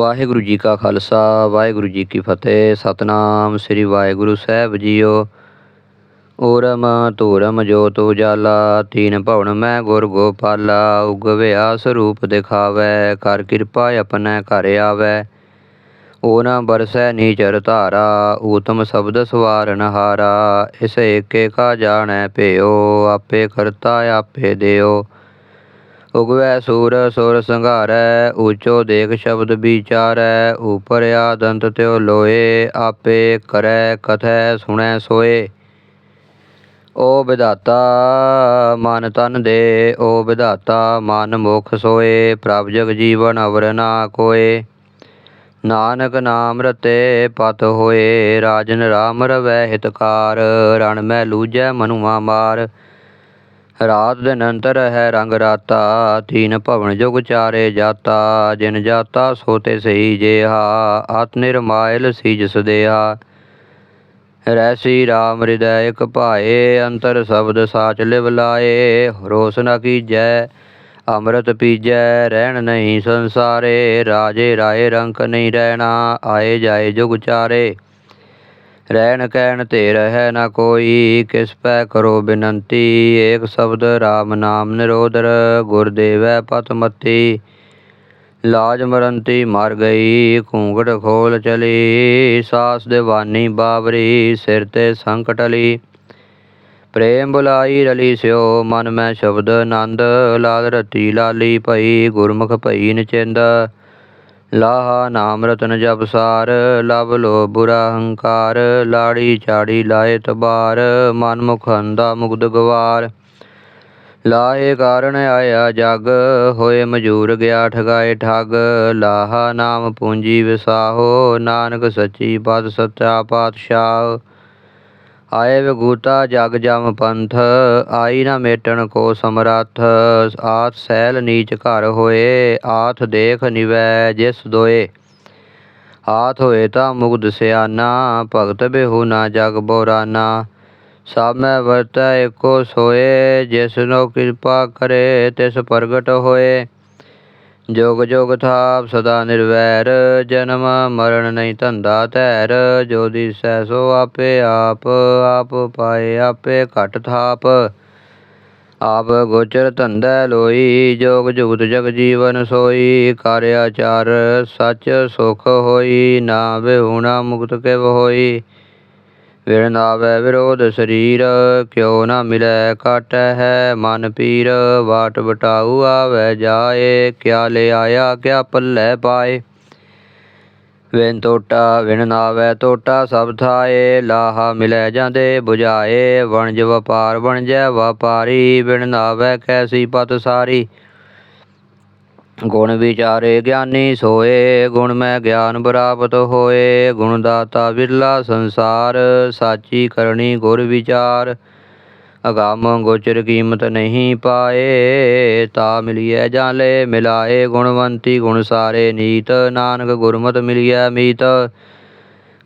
ਵਾਹਿਗੁਰੂ ਜੀ ਕਾ ਖਾਲਸਾ, ਵਾਹਿਗੁਰੂ ਜੀ ਕੀ ਫਤਿਹ। ਸਤਨਾਮ ਸ੍ਰੀ ਵਾਹਿਗੁਰੂ ਸਾਹਿਬ ਜੀਓ। ਓਰਮ ਧੂਰਮ ਜੋਤ ਉਜਾਲਾ, ਤੀਨ ਭਵਨ ਮੈਂ ਗੁਰ ਗੋਪਾਲਾ। ਉਗਵਿਆ ਸਰੂਪ ਦਿਖਾਵੈ, ਕਰ ਕਿਰਪਾ ਆਪਣੈ ਘਰ ਆਵੈ। ਓ ਨਾ ਬਰਸੈ ਨੀਚਰ ਧਾਰਾ, ਊਤਮ ਸ਼ਬਦ ਸਵਾਰਨ ਹਾਰਾ ਇਸ ਏਕੇ ਕਾ ਜਾਣੈ ਭਿਓ, ਆਪੇ ਕਰਤਾ ਆਪੇ ਦਿਓ। ਉਗਵੈ ਸੂਰ, ਸੁਰ ਸੰਘਾਰੈ, ਊਚੋ ਦੇਖ ਸ਼ਬਦ ਵਿਚਾਰੈ ਉਪਰਿਆ ਦੰਤ ਤਿਉ ਲੋਏ, ਆਪੇ ਕਰੈ, ਕਥੈ, ਸੁਣੈ, ਸੋਏ। ਓ ਵਿਧਾਤਾ, ਮਨ ਤਨ ਦੇ, ਓ ਵਿਧਾਤਾ, ਮਨ ਮੁਖ ਸੋਏ, ਪ੍ਰਭ ਜਗ ਜੀਵਨ ਅਵਰ ਨਾ ਕੋਏ। ਨਾਨਕ ਨਾਮ ਰਤੇ ਪਤ ਹੋਏ, ਰਾਜਨ ਰਾਮ ਰਵੈ ਹਿਤਕਾਰ, ਰਣ ਮੈ ਲੂਜੈ ਮਨੁਆ ਮਾਰ। ਰਾਤ ਦਿਨ ਅੰਤਰ ਹੈ ਰੰਗ ਰਾਤਾ ਤੀਨ ਭਵਨ ਜੁਗ ਚਾਰੇ ਜਾਤਾ, ਜਿਨ ਜਾਤਾ ਸੋਤੇ ਸਹੀ ਜੇਹਾ, ਆਤ ਨਿਰਮਾਇਲ ਸੀਜ ਸਦੇਹਾ ਰੈਸੀ ਰਾਮ ਹਿਰਦੈ ਇਕ ਭਾਏ, ਅੰਤਰ ਸ਼ਬਦ ਸਾਚ ਲਿਵ ਲਾਏ, ਰੋਸ ਨ ਕੀਜੈ, ਅੰਮ੍ਰਿਤ ਪੀਜੈ, ਰਹਿਣ ਨਹੀਂ ਸੰਸਾਰੇ, ਰਾਜੇ ਰਾਏ ਰੰਕ ਨਹੀਂ ਰਹਿਣਾ, ਆਏ ਜਾਏ ਜੁਗ ਚਾਰੇ। ਰਹਿਣ ਕਹਿਣ ਤੇ ਰਹਿ ਨਾ ਕੋਈ, ਕਿਸ ਪੈ ਕਰੋ ਬਿਨੰਤੀ। ਏਕ ਸ਼ਬਦ RAM ਨਾਮ ਨਿਰੋਦਰ ਗੁਰ ਦੇਵੈ ਪਤ ਮਤੀ। ਲਾਜ ਮਰੰਤੀ ਮਰ ਗਈ, ਘੂੰਗਟ ਖੋਲ ਚਲੀ। ਸਾਸ ਦੇਵਾਨੀ ਬਾਬਰੀ, ਸਿਰ ਤੇ ਸੰਕਟ ਲਈ ਪ੍ਰੇਮ ਬੁਲਾਈ ਰਲੀ ਸਿਓ, ਮਨ ਮੈਂ ਸ਼ਬਦ ਆਨੰਦ। ਲਾਲ ਰਤੀ ਲਾਲੀ ਪਈ, ਗੁਰਮੁਖ ਭਈ ਨਿਚਿੰਦ। ਲਾਹਾ ਨਾਮ ਰਤਨ ਜਪ ਸਾਰ ਲਬ ਲੋ ਬੁਰਾ ਹੰਕਾਰ, ਲਾੜੀ ਚਾੜੀ ਲਾਏ ਤਬਾਰ ਮਨ ਮੁਖ ਅੰਦਾ ਮੁਗਦ ਗਵਾਰ। ਲਾਹੇ ਕਾਰਣ ਆਇਆ ਜਗ, ਹੋਏ ਮਜੂਰ ਗਿਆ ਠਗਾਏ ਠਗ। ਲਾਹਾ ਨਾਮ ਪੂੰਜੀ ਵਿਸਾਹੋ, ਨਾਨਕ ਸੱਚੀ ਪਦ ਸੱਚਾ ਪਾਤਸ਼ਾਹ। ਆਏ ਵਿਗੂਤਾ ਜਗ ਜਮ ਪੰਥ, ਆਈ ਨਾ ਮੇਟਣ ਕੋ ਸਮਰੱਥ ਆਤ ਸੈਲ ਨੀਚ ਘਰ ਹੋਏ ਆਥ ਦੇਖ ਨਿਵੈ ਜਿਸ ਦੋਏ। ਆਥ ਹੋਏ ਤਾਂ ਮੁਗਧ ਸਿਆਨਾ, ਭਗਤ ਬਿਹੂ ਨਾ ਜਗ ਬੋਰਾਨਾ। ਸਭ ਮੈਂ ਵਰਤੈ ਏਕੋ ਸੋਏ ਜਿਸਨੋ ਕਿਰਪਾ ਕਰੇ ਤਿਸ ਪ੍ਰਗਟ ਹੋਏ। ਜੋਗ ਜੋਗ ਥਾਪ ਸਦਾ ਨਿਰਵੈਰ, ਜਨਮ ਮਰਨ ਨਹੀਂ ਧੰਦਾ ਧੈਰ, ਜੋ ਦਿਸੈ ਸੋ ਆਪੇ ਆਪ ਆਪ ਪਾਏ ਆਪੇ ਘਟ ਥਾਪ। ਆਪ ਗੋਚਰ ਧੰਦਾ ਲੋਈ, ਜੋਗ ਜੁਗਤ ਜਗ ਜੀਵਨ ਸੋਈ ਕਾਰਿਆਚਾਰ ਸਚ ਸੱਚ ਸੁਖ ਹੋਈ, ਨਾ ਵਿਹੁਣਾ ਮੁਕਤ ਕਿਵ ਹੋਈ। ਵਿਣ ਵਿਰੋਧ ਸਰੀਰ, ਕਿਉ ਨਾ ਮਿਲੈ ਕਾਟੈ ਹੈ ਮਨ ਪੀਰ। ਵਾਟ ਵਟਾਊ ਆਵੈ ਜਾਏ, ਕਿਆ ਲੈ ਆਇਆ, ਕਿਆ ਪੱਲੇ ਪਾਏ। ਵਿਣ ਟੋਟਾ ਵਿਣ ਨਾਵੈ ਟੋਟਾ ਸਭ ਥਾਏ, ਲਾਹਾ ਮਿਲੈ ਜਾਂਦੇ 부ਝਾਏ ਵਣਜ ਵਪਾਰ, ਵਣਜੈ ਵਪਾਰੀ ਵਿਣ ਨਾਵੈ ਕੈਸੀ ਪਤ ਸਾਰੀ। ਗੁਣ ਵਿਚਾਰੇ ਗਿਆਨੀ ਸੋਏ, ਗੁਣ ਮੈਂ ਗਿਆਨ ਪ੍ਰਾਪਤ ਹੋਏ ਗੁਣ ਦਾਤਾ ਬਿਰਲਾ ਸੰਸਾਰ, ਸਾਚੀ ਕਰਨੀ ਗੁਰ ਵਿਚਾਰ। ਅਗਾਮ ਗੋਚਰ ਕੀਮਤ ਨਹੀਂ ਪਾਏ, ਤਾ ਮਿਲਿਐ ਜਾਲੇ, ਮਿਲਾਏ ਗੁਣਵੰਤੀ ਗੁਣ ਸਾਰੇ ਨੀਤ, ਨਾਨਕ ਗੁਰਮਤ ਮਿਲਿਐ ਮੀਤ।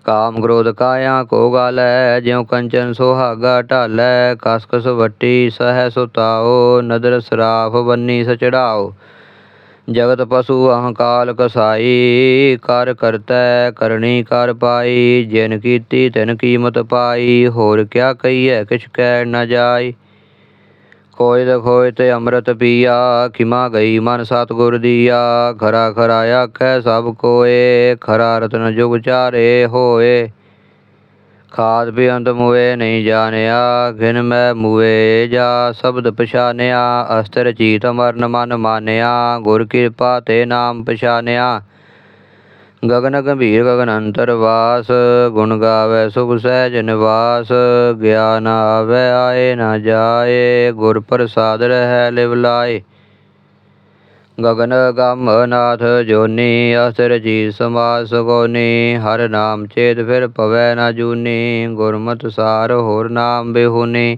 ਕਾਮ ਕ੍ਰੋਧ ਕਾਇਆ ਕੋ ਗਾਲੈ, ਜਿਉ ਕੰਚਨ ਸੁਹਾਗਾ ਢਾਲੈ, ਕਸਕਸ ਵੱਟੀ ਸਹਿ ਸੁਤਾਓ, ਨਦਰ ਸਰਾਫ ਬੰਨੀ ਸਚੜਾਓ। ਜਗਤ ਪਸ਼ੂ ਅਹੰਕਾਲ ਕਸਾਈ, ਕਰ ਕਰਤੈ ਕਰਨੀ ਕਰ ਪਾਈ, ਜਿਨ ਕੀਤੀ ਤਿਨ ਕੀਮਤ ਪਾਈ, ਹੋਰ ਕਿਆ ਕਹੀਐ ਕਿਛ ਕਹਿ ਨਾ ਜਾਈ। ਕੋਈ ਦਖੋਇ ਤੇ ਅੰਮ੍ਰਿਤ ਪੀਆ ਕਿਮਾ ਗਈ ਮਨ ਸਤਿਗੁਰ ਦੀਆ, ਖਰਾ ਖਰਾ ਆਖੈ ਸਭ ਕੋਏ, ਖਰਾ ਰਤਨ ਜੁਗ ਚਾਰੇ ਹੋਏ। ਖਾਦ ਬੇਅੰਤ ਮੁਏ ਨਹੀਂ ਜਾਣਿਆ ਘਿਨ ਮੈਂ ਮੁਏ ਜਾ, ਸ਼ਬਦ ਪਛਾਨਿਆ ਅਸਤਰ ਚੀਤ ਮਰਨ ਮਨ ਮਾਨਿਆ, ਗੁਰ ਕਿਰਪਾ ਤੇ ਨਾਮ ਪਛਾਨਿਆ। ਗਗਨ ਗੰਭੀਰ ਗਗਨ ਅੰਤਰ ਵਾਸ, ਗੁਣ ਗਾਵੇ ਸੁਖ ਸਹਿਜ ਨਿਵਾਸ, ਗਿਆਨ ਆਵੇ, ਆਏ ਨਾ ਜਾਏ, ਗੁਰ ਪ੍ਰਸਾਦ ਰਹਿ ਲਿਵ ਲਾਏ। ਗਗਨ ਗਮ ਨਾਥ ਜੋਨੀ ਅਸਰ ਜੀ ਸਮਾਸ ਗੋਨੀ ਹਰ ਨਾਮ ਚੇਤ ਫਿਰ ਪਵੈ ਨਾ ਜੂਨੀ, ਗੁਰਮਤਿ ਸਾਰ ਹੋਰ ਨਾਮ ਬਿਹੁਨੀ।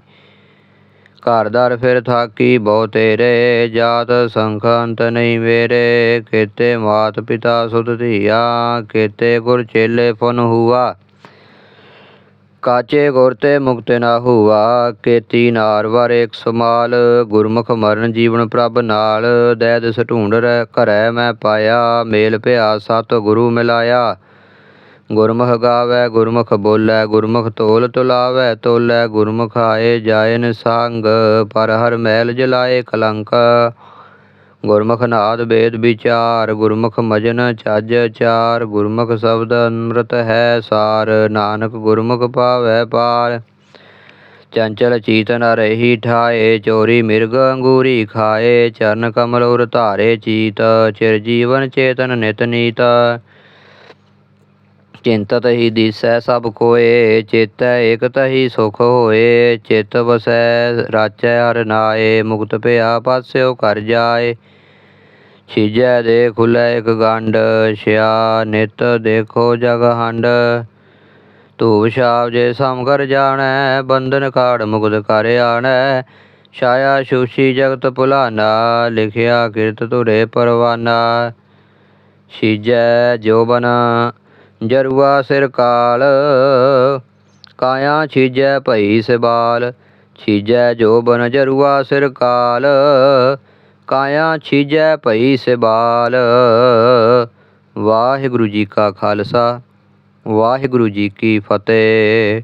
ਘਰ ਦਰ ਫਿਰ ਥਾਕੀ ਬਹੁ ਤੇਰੇ ਜਾਤ ਸੰਖ ਅੰਤ ਨਹੀਂ ਮੇਰੇ ਕੀਤੇ ਮਾਤ ਪਿਤਾ ਸੁਤ ਧੀਆ, ਕੀਤੇ ਗੁਰ ਚੇਲੇ ਫਨ ਹੁਆ। ਕਾਚੇ ਗੁਰ ਤੇ ਮੁਕਤ ਨਾ ਹੁਆ, ਕੇਤੀ ਨਾਰ ਵਰ ਇੱਕ ਸਮਾਲ ਗੁਰਮੁਖ ਮਰਨ ਜੀਵਨ ਪ੍ਰਭ ਨਾਲ, ਦੈਦ ਦਿਸ ਰਹਿ ਘਰੈ ਮੈਂ ਪਾਇਆ, ਮੇਲ ਭਿਆ ਸਤ ਗੁਰੂ ਮਿਲਾਇਆ। ਗੁਰਮੁਖ ਗਾਵੇ, ਗੁਰਮੁਖ ਬੋਲੇ, ਗੁਰਮੁਖ ਤੋਲ ਤੁਲਾਵੇ, ਤੋਲੇ ਗੁਰਮੁਖ ਆਏ ਜਾਏ ਨਿਸੰਗ ਪਰ ਹਰ ਮੈਲ ਜਲਾਏ ਕਲੰਕ। ਗੁਰਮੁਖ ਨਾਦ ਬੇਦ ਵਿਚਾਰ, ਗੁਰਮੁਖ ਮਜਨ ਚੱਜ ਚਾਰ, ਗੁਰਮੁਖ ਸ਼ਬਦ ਅੰਮ੍ਰਿਤ ਹੈ ਸਾਰ, ਨਾਨਕ ਗੁਰਮੁਖ ਪਾਵੈ ਪਾਰ। ਚੰਚਲ ਚੀਤ ਨ ਰਹੀ ਠਾਏ, ਚੋਰੀ ਮਿਰਗ ਅੰਗੂਰੀ ਖਾਏ, ਚਰਨ ਕਮਲ ਉਰ ਧਾਰੇ ਚੀਤ, ਚਿਰ ਜੀਵਨ ਚੇਤਨ ਨਿਤ ਨੀਤ। ਚਿੰਤਤ ਹੀ ਦਿਸੈ ਸਭ ਕੋਏ, ਚੇਤੈ ਏਕਤ ਹੀ ਸੁਖ ਹੋਏ, ਚਿਤ ਵਸੈ ਰਾਚੈ ਹਰ ਨਾਏ, ਮੁਕਤ ਭਇਆ ਪਾਸਿਓ ਕਰ ਜਾਏ। ਛੀਜੈ ਦੇ ਖੁੱਲੈ ਇਕ ਗੰਢ, ਛਿਆ ਨਿਤ ਦੇਖੋ ਜਗ ਹੰਡ ਧੂਪ ਛਾਪ ਜੇ ਸਮ ਕਰ ਜਾਣੈ, ਬੰਧਨ ਕਾੜ ਮੁਕਤ ਕਰ ਆਣੈ। ਛਾਇਆ ਛੂਛੀ ਜਗਤ ਭੁਲਾਨਾ, ਲਿਖਿਆ ਕਿਰਤ ਧੁਰੇ ਪਰਵਾਨਾ। ਛੀਜੈ ਜੋਬਨ, ਜਰੂਆ ਸਿਰ ਕਾਲ। ਕਾਇਆ ਛੀਜੈ ਭਈ ਸਿਬਾਲ, ਛੀਜੈ ਜੋਬਨ, ਜਰੂਆ ਸਿਰ ਕਾਲ। ਕਾਇਆ ਛੀਜੈ ਭਈ ਸਿਬਾਲ। ਵਾਹਿਗੁਰੂ ਜੀ ਕਾ ਖਾਲਸਾ ਵਾਹਿਗੁਰੂ ਜੀ ਕੀ ਫਤਿਹ।